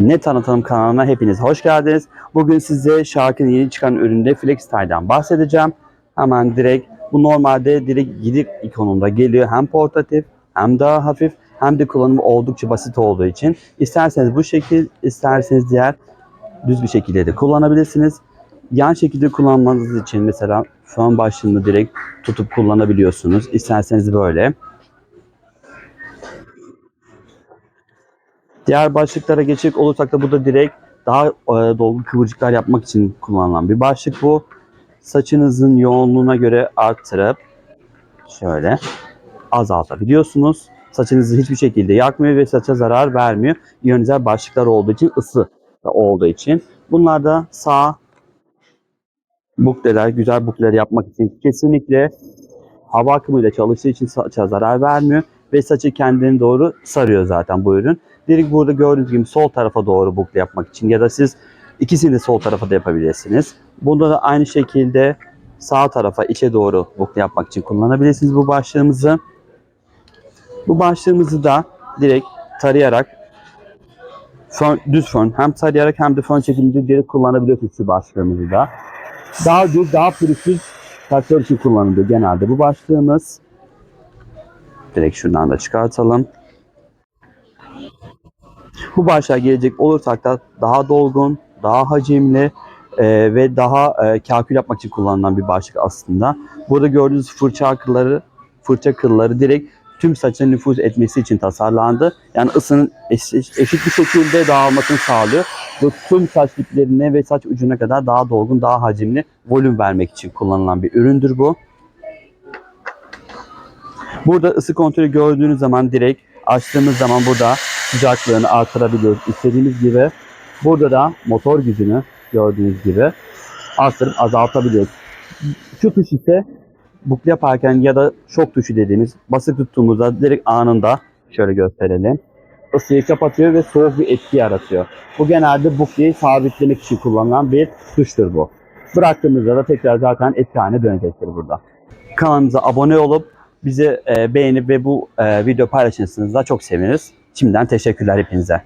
Ne Tanıtalım kanalına hepiniz hoş geldiniz. Bugün size Shark'ın yeni çıkan üründe FlexStyle'dan bahsedeceğim. Hemen direkt bu normalde direkt gidik ikonunda geliyor. Hem portatif hem daha hafif hem de kullanımı oldukça basit olduğu için isterseniz bu şekil isterseniz diğer düz bir şekilde de kullanabilirsiniz. Yan şekilde kullanmanız için mesela fön başlığını direkt tutup kullanabiliyorsunuz. İsterseniz böyle. Diğer başlıklara geçecek olursak da bu da direkt daha e, dolgu kıvırcıklar yapmak için kullanılan bir başlık bu. Saçınızın yoğunluğuna göre arttırıp şöyle azaltabiliyorsunuz. Saçınızı hiçbir şekilde yakmıyor ve saça zarar vermiyor. İyonizer başlıklar olduğu için ısı olduğu için. Bunlar da sağ bukleler, güzel bukleler yapmak için kesinlikle hava akımıyla çalıştığı için saça zarar vermiyor ve saçı kendini doğru sarıyor zaten bu ürün. Direkt burada gördüğünüz gibi sol tarafa doğru bukle yapmak için ya da siz ikisini de sol tarafa da yapabilirsiniz. Bunda da aynı şekilde sağ tarafa içe doğru bukle yapmak için kullanabilirsiniz bu başlığımızı. Bu başlığımızı da direkt tarayarak fön, düz fön hem tarayarak hem de fön şeklinde direkt kullanabiliyorsunuz şu başlığımızı da. Daha düz, daha pürüzsüz saçlar için kullanılıyor genelde bu başlığımız. Direkt şuradan da çıkartalım. Bu başlığa gelecek olursak da daha dolgun, daha hacimli e, ve daha e, kakül yapmak için kullanılan bir başlık aslında. Burada gördüğünüz fırça kılları, fırça kılları direkt tüm saça nüfuz etmesi için tasarlandı. Yani ısının eşit, eşit bir şekilde dağılmasını sağlıyor. Ve tüm saç diplerine ve saç ucuna kadar daha dolgun, daha hacimli volüm vermek için kullanılan bir üründür bu. Burada ısı kontrolü gördüğünüz zaman direkt açtığımız zaman burada sıcaklığını artırabiliyoruz istediğimiz gibi. Burada da motor gücünü gördüğünüz gibi arttırıp azaltabiliyoruz. Şu tuş ise bukle yaparken ya da şok tuşu dediğimiz basık tuttuğumuzda direkt anında şöyle gösterelim. Isıyı kapatıyor ve soğuk bir etki yaratıyor. Bu genelde bukleyi sabitlemek için kullanılan bir tuştur bu. Bıraktığımızda da tekrar zaten etki haline dönecektir burada. Kanalımıza abone olup bizi e, beğenip ve bu e, video paylaşırsanız da çok seviniriz. Şimdiden teşekkürler hepinize.